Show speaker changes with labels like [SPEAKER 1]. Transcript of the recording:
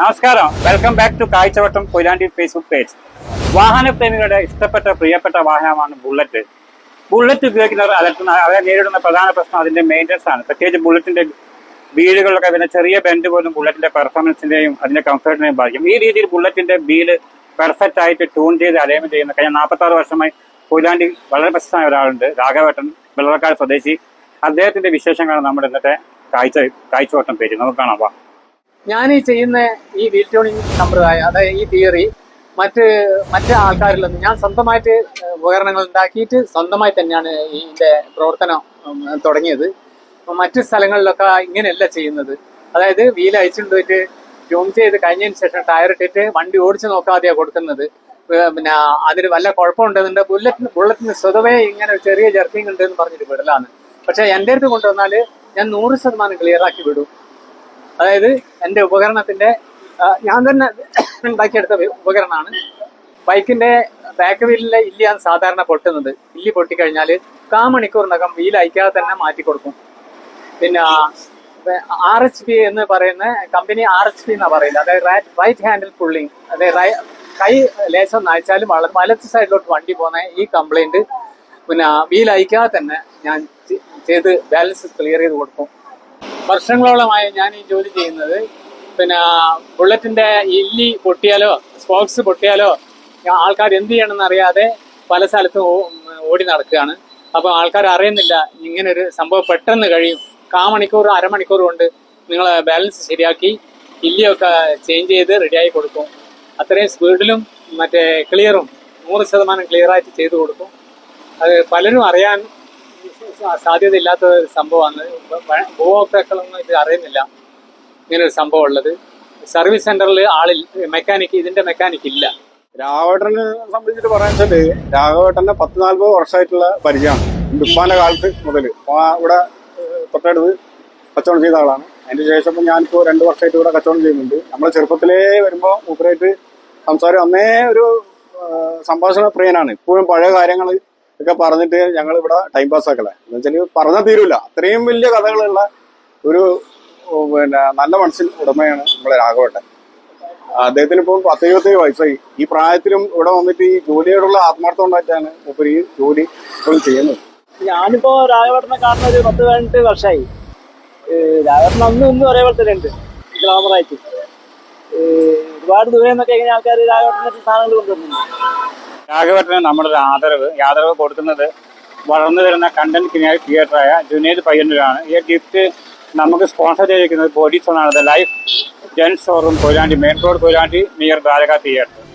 [SPEAKER 1] നമസ്കാരം. Welcome back to Kazhchavattam Koyilandy Facebook page വാഹന പ്രേമികളുടെ ഇഷ്ടപ്പെട്ട പ്രിയപ്പെട്ട വാഹനമാണ് ബുള്ളറ്റ് ബുള്ളറ്റ് ഉപയോഗിക്കുന്നവർ അലട്ടുന്ന അവരെ നേരിടുന്ന പ്രധാന പ്രശ്നം അതിന്റെ മെയിന്റനൻസ് ആണ്. പ്രത്യേകിച്ച് ബുള്ളറ്റിന്റെ വീലുകളിലൊക്കെ പിന്നെ ചെറിയ ബെൻഡ് പോലും ബുള്ളറ്റിന്റെ പെർഫോമൻസിന്റെയും അതിന്റെ കംഫർട്ടിനെയും ബാധിക്കും. ഈ രീതിയിൽ ബുള്ളറ്റിന്റെ വീൽ പെർഫെക്റ്റ് ആയിട്ട് ട്യൂൺ ചെയ്ത് അലൈൻമെന്റ് ചെയ്യുന്ന കഴിഞ്ഞ നാൽപ്പത്തി ആറ് വർഷമായി കൊയിലാണ്ടി വളരെ പ്രശസ്തമായ ഒരാളുണ്ട് രാഘവേട്ടൻ വെള്ളക്കാട് സ്വദേശി. അദ്ദേഹത്തിന്റെ വിശേഷങ്ങളാണ് നമ്മുടെ ഇന്നത്തെ കാഴ്ച കാഴ്ചവട്ടം പേര് നമുക്ക് കാണാം.
[SPEAKER 2] ഞാൻ ഈ ചെയ്യുന്ന ഈ വീൽ ട്യൂണിങ് സമ്പ്രദായം അതായത് ഈ തിയറി മറ്റ് മറ്റ് ആൾക്കാരിൽ നിന്ന് ഞാൻ സ്വന്തമായിട്ട് ഉപകരണങ്ങൾ ഉണ്ടാക്കിയിട്ട് സ്വന്തമായി തന്നെയാണ് ഇതിന്റെ പ്രവർത്തനം തുടങ്ങിയത്. മറ്റ് സ്ഥലങ്ങളിലൊക്കെ ഇങ്ങനെയല്ല ചെയ്യുന്നത്. അതായത് വീൽ അയച്ചുകൊണ്ട് പോയിട്ട് ട്യൂൺ ചെയ്ത് കഴിഞ്ഞതിന് ശേഷം ടയർ ഇട്ടിട്ട് വണ്ടി ഓടിച്ചു നോക്കാതെയാണ് കൊടുക്കുന്നത്. പിന്നെ അതിന് വല്ല കുഴപ്പമുണ്ടെന്നുണ്ട് ബുള്ളറ്റിന് ബുള്ളറ്റിന് സ്വതവേ ഇങ്ങനെ ചെറിയ ജർക്കിംഗ് ഉണ്ട് എന്ന് പറഞ്ഞിട്ട് വിടലാണ്. പക്ഷേ എന്റെ അടുത്ത് കൊണ്ടുവന്നാൽ ഞാൻ നൂറ് ശതമാനം ക്ലിയർ ആക്കി വിടും. അതായത് എന്റെ ഉപകരണത്തിന്റെ ഞാൻ തന്നെ ഉണ്ടാക്കിയെടുത്ത ഉപകരണമാണ്. ബൈക്കിന്റെ ബാക്ക് വീലിലെ ഇല്ലിയാണ് സാധാരണ പൊട്ടുന്നത്. ഇല്ലി പൊട്ടിക്കഴിഞ്ഞാൽ കാ മണിക്കൂറിനകം വീൽ അയക്കാതെ തന്നെ മാറ്റി കൊടുക്കും. പിന്നെ ആർ എച്ച് പി എന്ന് പറയുന്ന കമ്പനി ആർ എച്ച് പി എന്നാണ് പറയുന്നത് അതായത് റൈറ്റ് ഹാൻഡിൽ പുള്ളിങ് അതായത് കൈ ലേശം നയിച്ചാലും വളരെ വലത്ത് സൈഡിലോട്ട് വണ്ടി പോകുന്ന ഈ കംപ്ലൈന്റ് പിന്നെ വീൽ അയക്കാതെ തന്നെ ഞാൻ ചെയ്ത് ബാലൻസ് ക്ലിയർ ചെയ്ത് കൊടുക്കും. വർഷങ്ങളോളമായി ഞാൻ ഈ ജോലി ചെയ്യുന്നത്. പിന്നെ ബുള്ളറ്റിന്റെ ഇല്ലി പൊട്ടിയാലോ സ്പോക്സ് പൊട്ടിയാലോ ആൾക്കാർ എന്ത് ചെയ്യണമെന്ന് അറിയാതെ പല സ്ഥലത്തും ഓടി നടക്കുകയാണ്. അപ്പൊ ആൾക്കാർ അറിയുന്നില്ല ഇങ്ങനെ ഒരു സംഭവം പെട്ടെന്ന് കഴിയും. കാ മണിക്കൂർ അരമണിക്കൂർ കൊണ്ട് നിങ്ങൾ ബാലൻസ് ശരിയാക്കി ഇല്ലിയൊക്കെ ചേഞ്ച് ചെയ്ത് റെഡിയായി കൊടുക്കും. അത്രയും സ്പീഡിലും മറ്റേ ക്ലിയറും നൂറ് ശതമാനം ക്ലിയറായിട്ട് ചെയ്തു കൊടുക്കും. അത് പലരും അറിയാൻ സാധ്യതയില്ലാത്ത ഒരു സംഭവമാണ്. ഉപഭോക്താക്കളൊന്നും ഇത് അറിയുന്നില്ല ഇങ്ങനെ ഒരു സംഭവം ഉള്ളത് സർവീസ് സെന്ററിൽ ആളിൽ മെക്കാനിക്ക് ഇതിന്റെ മെക്കാനിക് ഇല്ല.
[SPEAKER 3] രാഘവേട്ടനെ സംബന്ധിച്ചിട്ട് പറയാൻ വെച്ചാൽ രാഘവേട്ടന്റെ പത്ത് നാല്പത് വർഷമായിട്ടുള്ള പരിചയമാണ്. ഉപ്പാന്റെ കാലത്ത് മുതൽ ഇവിടെ തൊട്ടടുത്ത് കച്ചവടം ചെയ്ത ആളാണ്. അതിന് ശേഷം ഇപ്പൊ ഞാനിപ്പോ രണ്ട് വർഷമായിട്ട് ഇവിടെ കച്ചവടം ചെയ്യുന്നുണ്ട്. നമ്മളെ ചെറുപ്പത്തിലേ വരുമ്പോ മൂപ്പരായിട്ട് സംസാരം അന്നേ ഒരു സംഭാഷണ പ്രിയനാണ് ഇപ്പോഴും പഴയ കാര്യങ്ങൾ ഒക്കെ പറഞ്ഞിട്ട് ഞങ്ങൾ ഇവിടെ ടൈം പാസ് ആക്കല എന്ന് വെച്ചാൽ പറഞ്ഞാൽ തീരൂല. അത്രയും വലിയ കഥകളുള്ള ഒരു പിന്നെ നല്ല മനസ്സിൽ ഉടമയാണ് നമ്മളെ രാഘവട്ടെ അദ്ദേഹത്തിന് ഇപ്പം പത്ത് ഇരുപത്തേഴ് വയസ്സായി. ഈ പ്രായത്തിലും ഇവിടെ വന്നിട്ട് ഈ ജോലിയോടുള്ള ആത്മാർത്ഥം ഉണ്ടായിട്ടാണ് ഇപ്പൊ ഈ ജോലി ഇപ്പോൾ ചെയ്യുന്നത്.
[SPEAKER 4] ഞാനിപ്പോ രാഘവേട്ടനെ കാണുന്ന ഒരു പത്ത് പതിനെട്ട് വർഷമായി രാഘവേട്ടൻ അന്നും ഇന്നും ഒരേപോലെ തന്നെ ഉണ്ട് ഗ്ലാമറായിട്ട്. ഒരുപാട് ദൂരെ നിന്നൊക്കെ ഇങ്ങനെ ആൾക്കാർ രാഘവേട്ടനൊക്കെ സാധനങ്ങൾ കൊണ്ടുവരുന്നുണ്ട്.
[SPEAKER 1] രാഘവേട്ടന് നമ്മുടെ ഒരു ആദരവ് ആദരവ് കൊടുക്കുന്നത് വളർന്നു വരുന്ന കണ്ടന്റ് ക്രിയേറ്ററായ ജുനേദ് പയ്യന്നൂരാണ്. ഈ ഗിഫ്റ്റ് നമുക്ക് സ്പോൺസർ ചെയ്തിരിക്കുന്നത് body സോണാണ് the life gents showroom Koyilandy main road Koyilandy near Dwaraka theatre